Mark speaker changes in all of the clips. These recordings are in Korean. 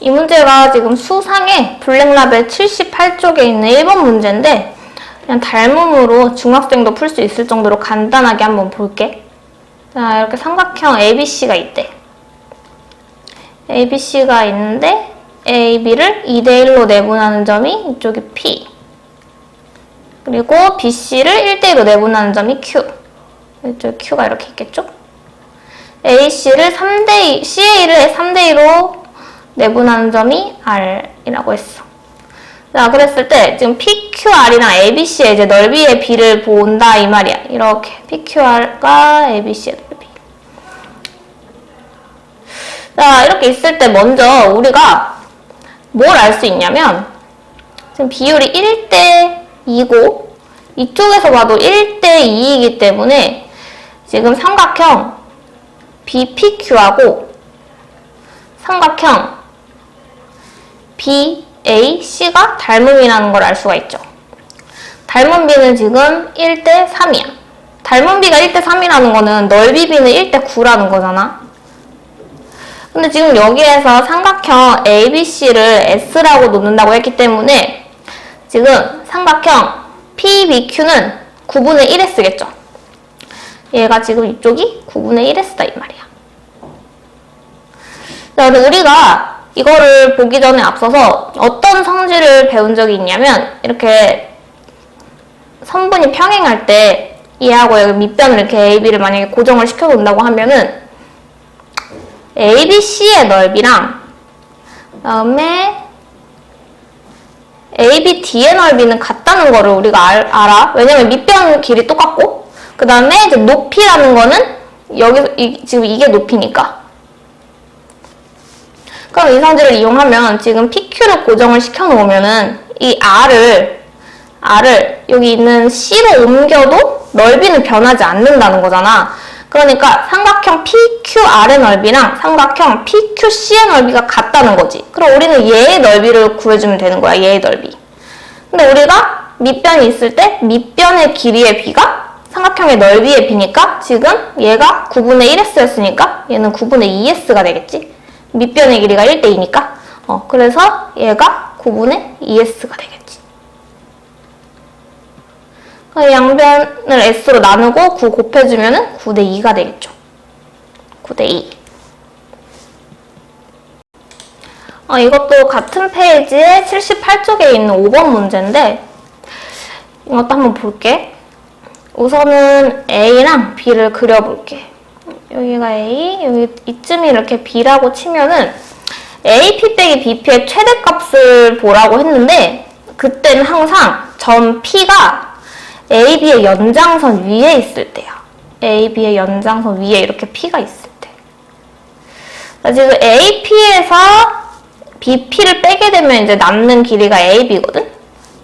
Speaker 1: 이 문제가 지금 수상에 블랙라벨 78쪽에 있는 1번 문제인데 그냥 닮음으로 중학생도 풀 수 있을 정도로 간단하게 한번 볼게. 자, 이렇게 삼각형 ABC가 있대. ABC가 있는데 AB를 2대1로 내분하는 점이 이쪽이 P. 그리고 BC를 1대1로 내분하는 점이 Q. 이쪽 Q가 이렇게 있겠죠? AC를 3대2, CA를 3대2로 내분하는 점이 R이라고 했어. 자, 그랬을 때 지금 PQR이랑 ABC의 이제 넓이의 비를 본다 이 말이야. 이렇게 PQR과 ABC의 넓이. 자, 이렇게 있을 때 먼저 우리가 뭘 알 수 있냐면 지금 비율이 1대 2고 이쪽에서 봐도 1대 2이기 때문에 지금 삼각형 BPQ하고 삼각형 BAC가 닮음이라는 걸 알 수가 있죠. 닮은 비는 지금 1대 3이야. 닮은 비가 1대 3이라는 거는 넓이 비는 1대 9라는 거잖아. 근데 지금 여기에서 삼각형 ABC를 S라고 놓는다고 했기 때문에 지금 삼각형 PBQ는 9분의 1S겠죠. 얘가 지금 이쪽이 9분의 1S다 이 말이야. 자, 우리가 이거를 보기 전에 앞서서 어떤 성질을 배운 적이 있냐면 이렇게 선분이 평행할 때 얘하고 여기 밑변을 이렇게 AB를 만약에 고정을 시켜놓는다고 하면은 ABC의 넓이랑 그다음에 ABD의 넓이는 같다는 거를 우리가 알, 알아. 왜냐면 밑변 길이 똑같고 그 다음에 이제 높이라는 거는 여기서 이, 지금 이게 높이니까 그럼 이 성질을 이용하면 지금 PQ를 고정을 시켜 놓으면은 이 R을 R을 여기 있는 C로 옮겨도 넓이는 변하지 않는다는 거잖아. 그러니까 삼각형 PQR의 넓이랑 삼각형 PQC의 넓이가 같다는 거지. 그럼 우리는 얘의 넓이를 구해주면 되는 거야. 얘의 넓이. 근데 우리가 밑변이 있을 때 밑변의 길이의 비가 삼각형의 넓이의 비니까 지금 얘가 9분의 1S였으니까 얘는 9분의 2S가 되겠지. 밑변의 길이가 1대 2니까. 어, 그래서 얘가 9분의 2S가 되겠지. 그 양변을 S로 나누고 9 곱해주면 9대 2가 되겠죠. 9대 2. 어, 이것도 같은 페이지에 78쪽에 있는 5번 문제인데 이것도 한번 볼게. 우선은 A랑 B를 그려볼게. 여기가 A, 여기 이쯤이 이렇게 B라고 치면은 AP 빼기 BP의 최대값을 보라고 했는데 그때는 항상 점 P가 AB의 연장선 위에 있을 때야. AB의 연장선 위에 이렇게 P가 있을 때. 자, 지금 AP에서 BP를 빼게 되면 이제 남는 길이가 AB거든?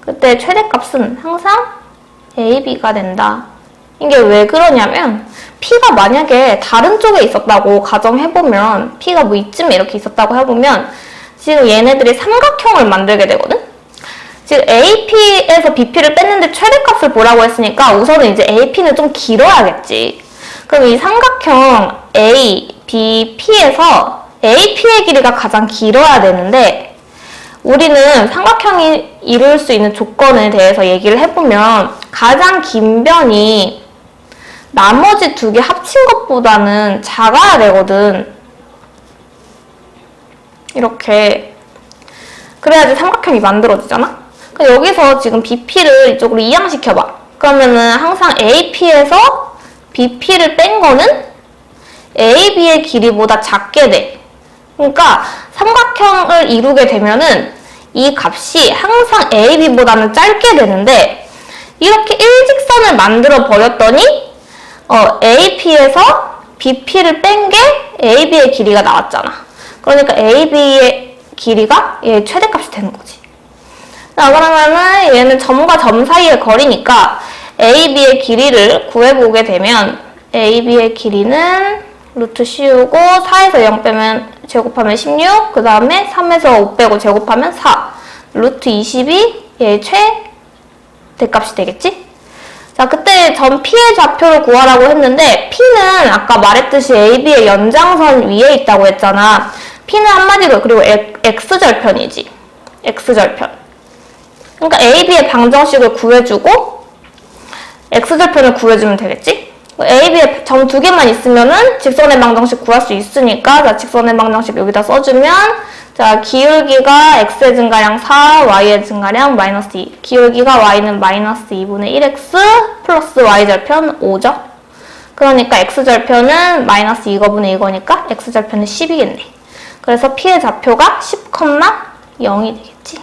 Speaker 1: 그때 최대값은 항상 AB가 된다. 이게 왜 그러냐면 P가 만약에 다른 쪽에 있었다고 가정해보면 P가 뭐 이쯤에 이렇게 있었다고 해보면 지금 얘네들이 삼각형을 만들게 되거든? 지금 AP에서 BP를 뺐는데 최대값을 보라고 했으니까 우선은 이제 AP는 좀 길어야겠지. 그럼 이 삼각형 A, B, P에서 AP의 길이가 가장 길어야 되는데 우리는 삼각형이 이룰 수 있는 조건에 대해서 얘기를 해보면 가장 긴 변이 나머지 두 개 합친 것보다는 작아야 되거든. 이렇게. 그래야지 삼각형이 만들어지잖아? 여기서 지금 BP를 이쪽으로 이양시켜봐. 그러면은 항상 AP에서 BP를 뺀 거는 AB의 길이보다 작게 돼. 그러니까 삼각형을 이루게 되면은 이 값이 항상 AB보다는 짧게 되는데 이렇게 일직선을 만들어 버렸더니 어, AP에서 BP를 뺀 게 AB의 길이가 나왔잖아. 그러니까 AB의 길이가 얘 최대값이 되는 거지. 자, 그러면은 얘는 점과 점 사이의 거리니까 AB의 길이를 구해보게 되면 AB의 길이는 루트 씌우고 4에서 0 빼면 제곱하면 16, 그 다음에 3에서 5 빼고 제곱하면 4, 루트 22, 얘의 최대값이 되겠지? 자, 그때 점 P의 좌표를 구하라고 했는데 P는 아까 말했듯이 AB의 연장선 위에 있다고 했잖아. P는 한마디로 그리고 X절편이지. X절편. 그러니까 A, B의 방정식을 구해주고 X절편을 구해주면 되겠지? A, B의 점 두 개만 있으면은 직선의 방정식 구할 수 있으니까 자 직선의 방정식 여기다 써주면 자 기울기가 X의 증가량 4, Y의 증가량 마이너스 2 기울기가 Y는 마이너스 2분의 1X 플러스 Y절편 5죠? 그러니까 X절편은 마이너스 2거분의 2거니까 X절편은 10이겠네. 그래서 P의 좌표가 10,0이 되겠지